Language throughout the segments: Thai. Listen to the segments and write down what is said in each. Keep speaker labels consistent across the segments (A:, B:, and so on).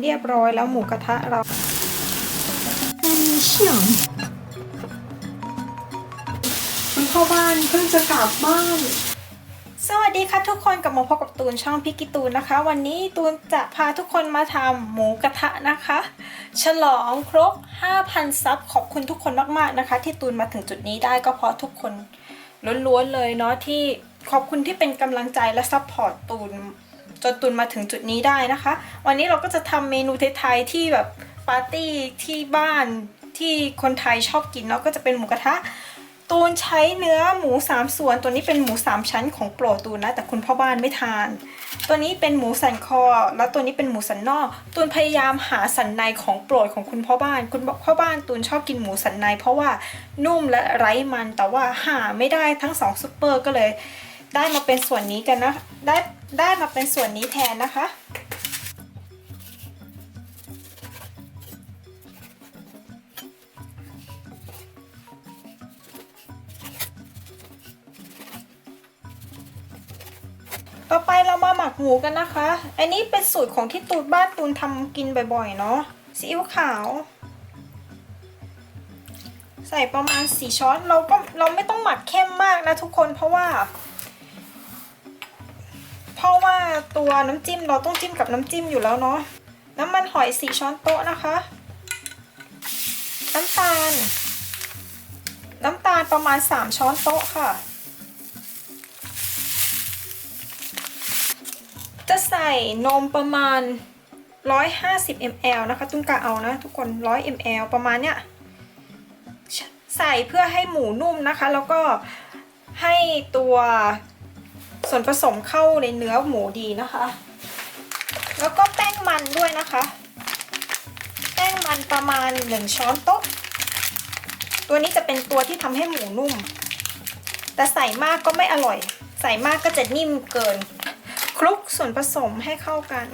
A: เรียบร้อยแล้วหมูกระทะเรา
B: 很香。
C: คุณพ่อบ้านเพิ่งจะกลับบ้าน
A: สวัสดีค่ะทุกคนกลับมาพบกับตูนช่องพิกิตูนนะคะ วันนี้ตูนจะพาทุกคนมาทำหมูกระทะนะคะ ฉลองครบ 5,000 ซับขอบคุณทุกคนมากๆนะคะ ที่ตูนมาถึงจุดนี้ได้ก็เพราะทุกคนล้วนๆเลยเนาะที่ขอบคุณที่เป็นกำลังใจและซัพพอร์ตตูนจ นตูนมาถึงจุดนี้ได้นะคะ วันนี้เราก็จะทำเมนูไทยๆที่แบบปาร์ตี้ที่บ้านที่คนไทยชอบกินเนาะก็จะเป็นหมูกระทะ ตูนใช้เนื้อหมูสามส่วน ตัวนี้เป็นหมูสามชั้นของโปรตูนนะ แต่คุณพ่อบ้านไม่ทาน ตัวนี้เป็นหมูสันคอ แล้วตัวนี้เป็นหมูสันนอก ตูนพยายามหาสันในของโปรดของคุณพ่อบ้าน คุณพ่อบ้านตูนชอบกินหมูสันใน เพราะว่านุ่มและไร้มันแต่ว่าหาไม่ได้ทั้งสองซุปเปอร์ก็เลย ได้มาเป็นส่วนนี้กันนะ ได้ได้มาเป็นส่วนนี้แทนนะคะ ต่อไปเรามาหมักหมูกันนะคะ อันนี้เป็นสูตรของที่ตูนบ้านตูนทำกินบ่อยๆเนาะ ซีอิ๊วขาว ใส่ประมาณสี่ช้อน เราก็เราไม่ต้องหมักเข้มมากนะทุกคนเพราะว่า เพราะว่าตัวน้ำจิ้มเราต้องจิ้มกับน้ำจิ้มอยู่แล้วเนาะน้ำมันหอยสี่ช้อนโต๊ะนะคะ น้ำตาล น้ำตาลประมาณสามช้อนโต๊ะค่ะ จะใส่นมประมาณ 150 ml นะคะตุ้งกะเอานะทุกคน 100 ml ประมาณเนี้ยใส่เพื่อให้หมูนุ่มนะคะ แล้วก็ให้ตัว ส่วนผสมเข้าในเนื้อหมูดีนะคะ แล้วก็แป้งมันด้วยนะคะ แป้งมันประมาณ1ช้อนโต๊ะ ตัวนี้จะเป็นตัวที่ทำให้หมูนุ่ม แต่ใส่มากก็ไม่อร่อย ใส่มากก็จะนิ่มเกิน คลุกส่วนผสมให้เข้ากัน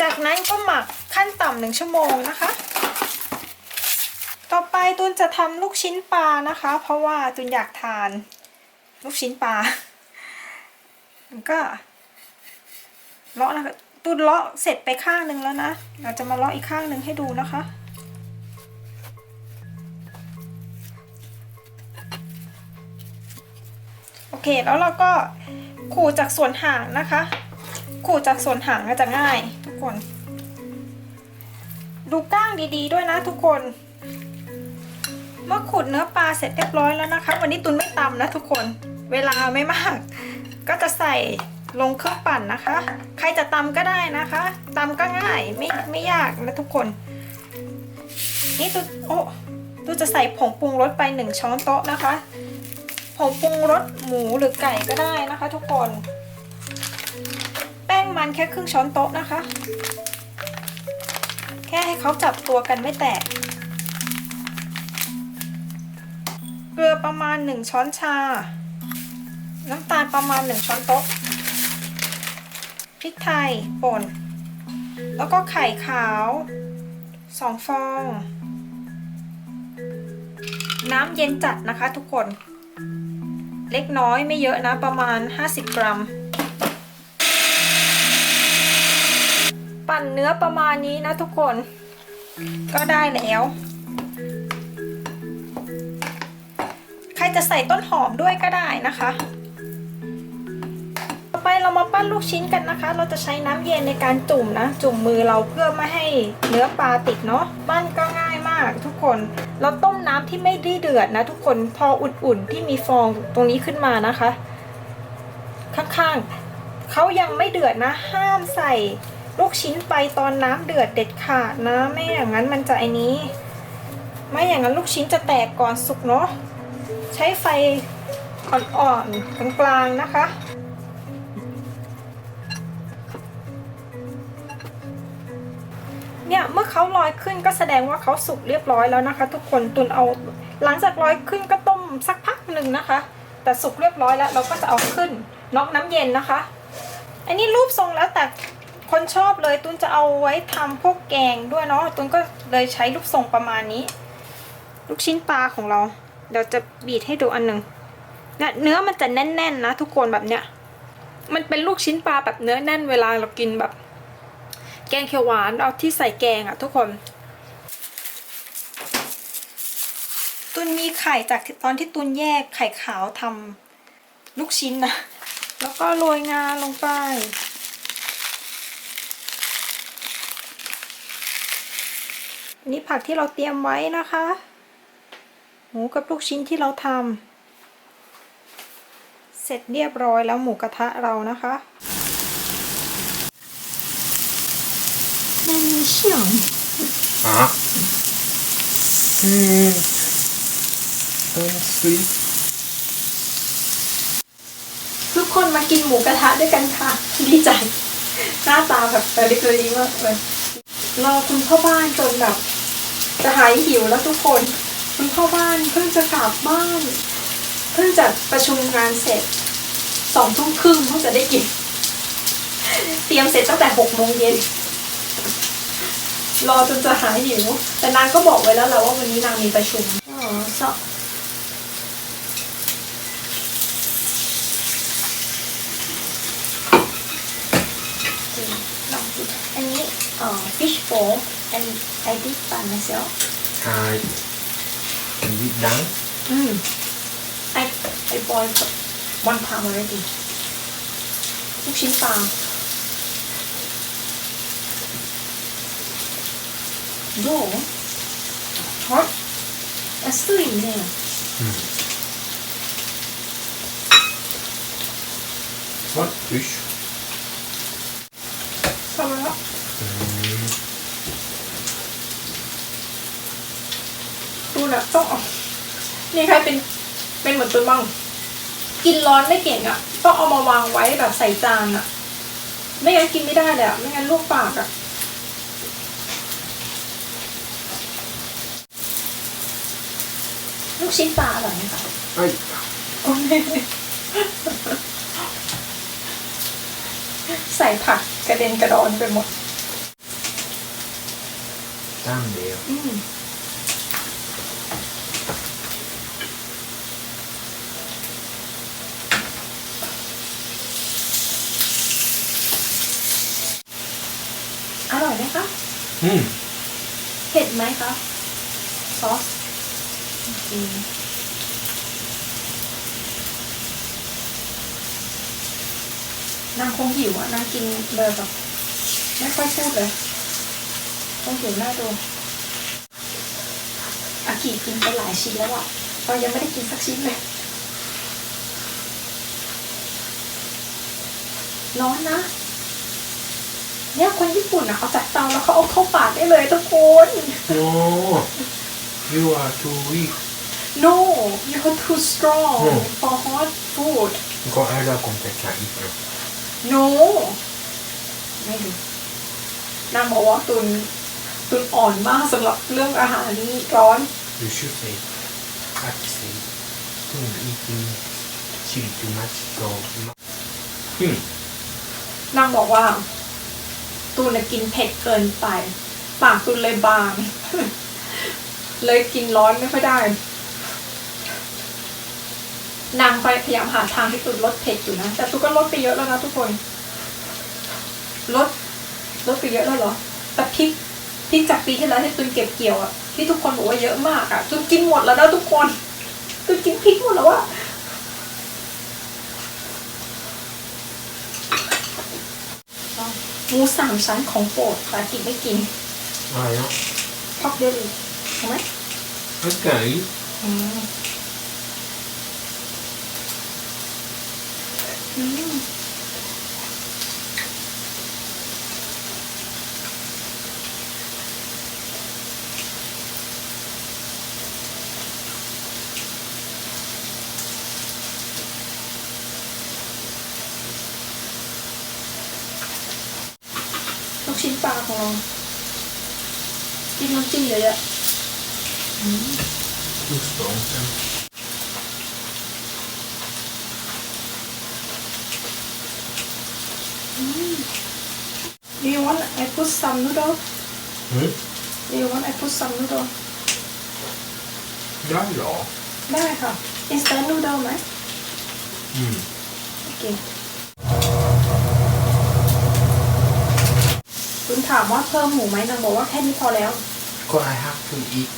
A: จากนั้นก็หมักขั้นต่ำหนึ่งชั่วโมงนะคะ ไปตุนจะทำลูกชิ้นปลานะคะ เพราะว่าตุนอยากทาน ลูกชิ้นปลาก็เลาะนะคะตุนเลาะเสร็จไปข้างหนึ่งแล้วนะ เราจะมาเลาะอีกข้างหนึ่งให้ดูนะคะโอเคแล้วเราก็ขูดจากส่วนหางนะคะ ขูดจากส่วนหางก็จะง่ายทุกคน ดูก้างดีๆด้วยนะทุกคน เมื่อขูดเนื้อปลาเสร็จเรียบร้อยแล้วนะคะ วันนี้ตุนไม่ตำนะทุกคนเวลาไม่มาก ก็จะใส่ลงเครื่องปั่นนะคะ ใครจะตำก็ได้นะคะตำก็ง่ายไม่ไม่ยากนะทุกคน นี่ตุนโอ้ตุนจะใส่ผงปรุงรสไปหนึ่งช้อนโต๊ะนะคะผงปรุงรสหมูหรือไก่ก็ได้นะคะ ทุกคน แป้งมันแค่ครึ่งช้อนโต๊ะนะคะ แค่ให้เขาจับตัวกันไม่แตก เกลือประมาณ 1 ช้อนชา น้ำตาลประมาณ 1 ช้อนโต๊ะ พริกไทยป่น แล้วก็ไข่ขาว 2 ฟอง น้ำเย็นจัดนะคะทุกคน เล็กน้อยไม่เยอะนะประมาณ 50 กรัม ปั่นเนื้อประมาณนี้นะทุกคน ก็ได้แล้ว จะใส่ต้นหอมด้วยก็ได้นะคะ ต่อไปเรามาปั้นลูกชิ้นกันนะคะ เราจะใช้น้ำเย็นในการจุ่มนะ จุ่มมือเราเพื่อไม่ให้เนื้อปลาติดเนาะปั้นก็ง่ายมากทุกคน เราต้มน้ำที่ไม่ได้เดือดนะ ทุกคนพออุ่นๆที่มีฟองตรงนี้ขึ้นมานะคะ ข้างๆเขายังไม่เดือดนะ ห้ามใส่ลูกชิ้นไปตอนน้ำเดือดเด็ดขาดนะ ไม่อย่างนั้นมันจะไอ้นี้ ไม่อย่างนั้นลูกชิ้นจะแตกก่อนสุกเนาะ ใช้ไฟอ่อนๆกลางๆนะคะ เนี่ยเมื่อเขาลอยขึ้นก็แสดงว่าเขาสุกเรียบร้อยแล้วนะคะ ทุกคนตุนเอา หลังจากลอยขึ้นก็ต้มสักพักหนึ่งนะคะ แต่สุกเรียบร้อยแล้วเราก็จะเอาขึ้นน็อกน้ำเย็นนะคะ อันนี้รูปทรงแล้วแต่คนชอบเลยตุนจะเอาไว้ทำพวกแกงด้วยเนาะตุนก็เลยใช้รูปทรงประมาณนี้ ลูกชิ้นปลาของเรา เดี๋ยวจะบีดให้ดูอันหนึ่งเนี่ยเนื้อมันจะแน่นๆนะทุกคนแบบเนี้ย มันเป็นลูกชิ้นปลาแบบเนื้อแน่นเวลาเรากินแบบ แกงเขียวหวานเอาที่ใส่แกงอะทุกคน ตุนมีไข่จากตอนที่ตุนแยกไข่ขาวทำลูกชิ้นนะ แล้วก็โรยงาลงไปนี่ผักที่เราเตรียมไว้นะคะ หมูกับลูกชิ้นที่เราทำเสร็จเรียบร้อยแล้วหมูกระทะเรานะคะ
B: มันมีเสียง
D: อะอืมเออสิทุ
A: กคนมากินหมูกระทะด้วยกันค่ะ ดีใจ หน้าตาแบบกระดิกระดีมากเลยรอคุณพ่อบ้านจนแบบจะหายหิวแล้วทุกคน คุณพ่อบ้านเพิ่งจะกลับบ้าน เพิ่งจะประชุมงานเสร็จสองทุ่มครึ่งเพิ่งจะได้กิน เตรียมเสร็จตั้งแต่หกโมงเย็นรอจนจะหายหิว แต่นางก็บอกไว้แล้วแหละว่าวันนี้นางมีประชุมอ๋อซะ
B: ลองดูอันนี้เอ่อ fish bowl and I did by myself
D: ไฮ วิดดัง
A: อืม I I boiled one pound already ลูกชิ้นปลา
B: though hot I still in there
D: วัดฟิช
A: ท ดูนะต้องเอานี่ใครเป็นเป็นเหมือนตัวบ้างกินร้อนไม่เก่งอะ่ะต้องเอามาวางไว้แบบใส่จานอะ่ะ ไม่งั้นกินไม่ได้เลยอะ่ะไม่งั้นลวกปากอะ่ะ
B: ลูกชิ้นปลาอร่อยไหมคะ
D: ไอ้
A: โอเคใส่ผักกระเด็นกระดอนไปหมด
D: ตั้งเดียว
A: อืมอร่อยไหมคะ
D: อืม
A: เผ็ดไหมคะซอสอเคนางคงหิวอะนางกินเลยแบบไม่ค่อยพูดเลยคงหิวหน้าดูอากิกินไปหลายชิ้นแล้วอะเรายังไม่ได้กินสักชิ้นเลยร้อนนะ เนี่ยคนญี่ปุ่นอะเอาจากเตาแล้วเขาเอาเข้าปากได้เลยทุกคน
D: โอ้ you are too weak
A: No you're too strong
D: Hmm.
A: for hot food
D: ก็ให้เราคงจะใช้อีกแล้ว
A: No ไม่ดูนางบอกว่าตุนตุนอ่อนมากสำหรับเรื่องอาหารร้อน
D: you should say cut say don't eating chili too much so อืม
A: นางบอกว่า ตูนกินเผ็ดเกินไป ปากตูนเลยบาง เลยกินร้อนไม่ค่อยได้ นางไปพยายามหาทางที่ตูนลดเผ็ดอยู่นะ แต่ตูนก็ลดไปเยอะแล้วนะทุกคน ลด ลดไปเยอะแล้วเหรอ แต่พริกพริกจากปีที่แล้วที่ตูนเก็บเกี่ยวอะที่ทุกคนบอกว่าเยอะมากอะตูนกินหมดแล้วนะทุกคนตูนกินพริกหมดแล้วอะ มูสามชั้นของโปรดแต่กินไม่กิน
D: อะไรเนาะ
A: พอกเดลิถูกไหม
D: โอเค
A: อืมอืม ปลาของเราจิ้มน้ำจิ้มเยอะๆ
D: ทุกสองจัง
A: Do you want I put some noodle?
D: อืม
A: Do you want I put some noodle?
D: ได้เหรอ
A: ได้ค่ะ instant noodle ไหม
D: อืม
A: โอเค ถามว่าเพิ่มหมูไหมนางบอกว่าแค่นี้พอแล้ว
D: Because I have to eat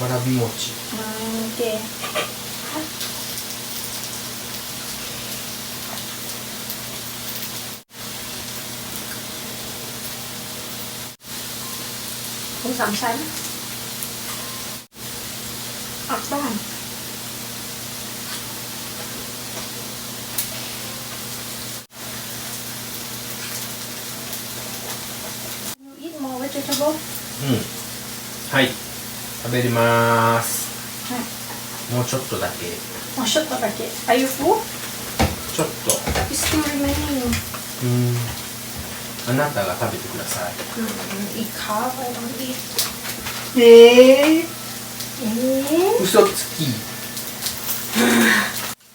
D: warabi mochi.
A: อ่าโอเคหมูสามชั้นอักบ้าน You eat more vegetable?
D: うん。はい。食べれます。
A: はい
D: もうちょっとだけ。
A: もうちょっとだけ。Are you full?
D: ちょっと。
A: It's still remaining.
D: うん。あなたが食べてください。
A: อีกครับไปต้องอีก
C: เอ๊ะ
A: เอ๊ะ
D: 嘘つき。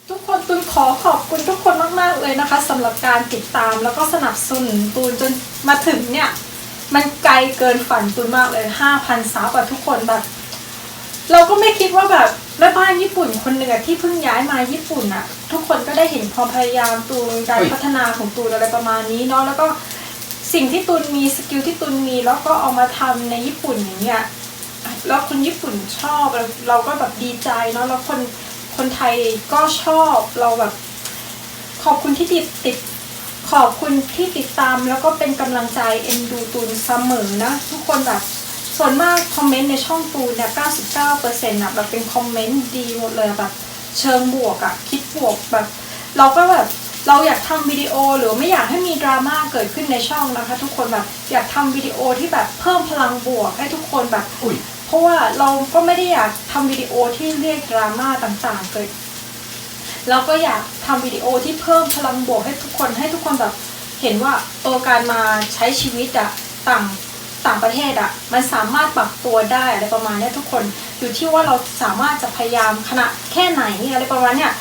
A: ทุกคนตูนขอขอบคุณทุกคนมาก ๆ เลยนะคะสำหรับการติดตามแล้วก็สนับสนุนตูนจนมาถึงเนี่ย มันไกลเกินฝันตูนมากเลย5,000ซับอะทุกคนแบบ เราก็ไม่คิดว่าแบบแม่บ้านญี่ปุ่นคนหนึ่งอะที่เพิ่งย้ายมาญี่ปุ่นอะทุกคนก็ได้เห็นความพยายามตูนการพัฒนาของตูนอะไรประมาณนี้เนาะแล้วก็สิ่งที่ตูนมีสกิลที่ตูนมีแล้วก็เอามาทำในญี่ปุ่นอย่างเงี้ยแล้วคนญี่ปุ่นชอบเราเราก็แบบดีใจเนาะแล้วคนคนไทยก็ชอบเราแบบ ขอบคุณที่ติดติด ขอบคุณที่ติดตามแล้วก็เป็นกำลังใจเอ็นดูตูนเสมอนะ ทุกคนแบบส่วนมากคอมเมนต์ในช่องตูนเนี่ย99%อะแบบเป็นคอมเมนต์ดีหมดเลยแบบเชิงบวกอะคิดบวกแบบ เราก็แบบเราอยากทำวิดีโอหรือไม่อยากให้มีดราม่าเกิดขึ้นในช่องนะคะ ทุกคนแบบอยากทำวิดีโอที่แบบเพิ่มพลังบวกให้ทุกคนแบบ
D: おい。
A: เพราะว่าเราก็ไม่ได้อยากทำวิดีโอที่เรียกดราม่าต่างๆเกิด เราก็อยากทำวิดีโอที่เพิ่มพลังบวกให้ทุกคนให้ทุกคนแบบเห็นว่าเออการมาใช้ชีวิตอะต่างต่างประเทศอะมันสามารถปรับตัวได้อะไรประมาณเนี้ยทุกคนอยู่ที่ว่าเราสามารถจะพยายามขนาดแค่ไหนอะไรประมาณเนี้ย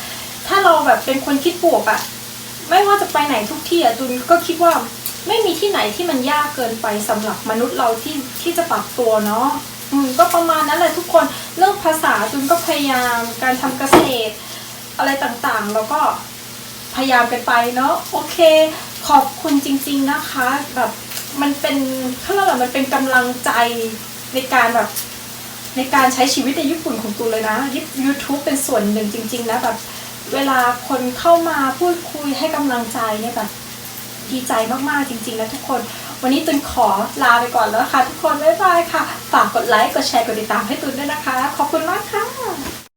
A: ถ้าเราแบบเป็นคนคิดบวกอะไม่ว่าจะไปไหนทุกที่อะตุนก็คิดว่าไม่มีที่ไหนที่มันยากเกินไปสำหรับมนุษย์เราที่ที่จะปรับตัวเนาะอืมก็ประมาณนั้นแหละทุกคนเรื่องภาษาจุนก็พยายามการทำเกษตร อะไรต่างๆ แล้วก็พยายามกันไปเนาะโอเค ขอบคุณจริง ๆนะคะแบบมันเป็นเขาเรียกว่ามันเป็นกำลังใจในการแบบในการใช้ชีวิตในญี่ปุ่นของตูนเลยนะ YouTube เป็นส่วนหนึ่งจริง ๆ นะแบบเวลาคนเข้ามาพูดคุยให้กำลังใจเนี่ยแบบดีใจมากๆจริงๆนะทุกคน วันนี้ตุนขอลาไปก่อนแล้วค่ะ ทุกคนบ๊ายบายค่ะ ฝากกดไลค์กดแชร์กดติดตามให้ตุนด้วยนะคะ ขอบคุณมากค่ะ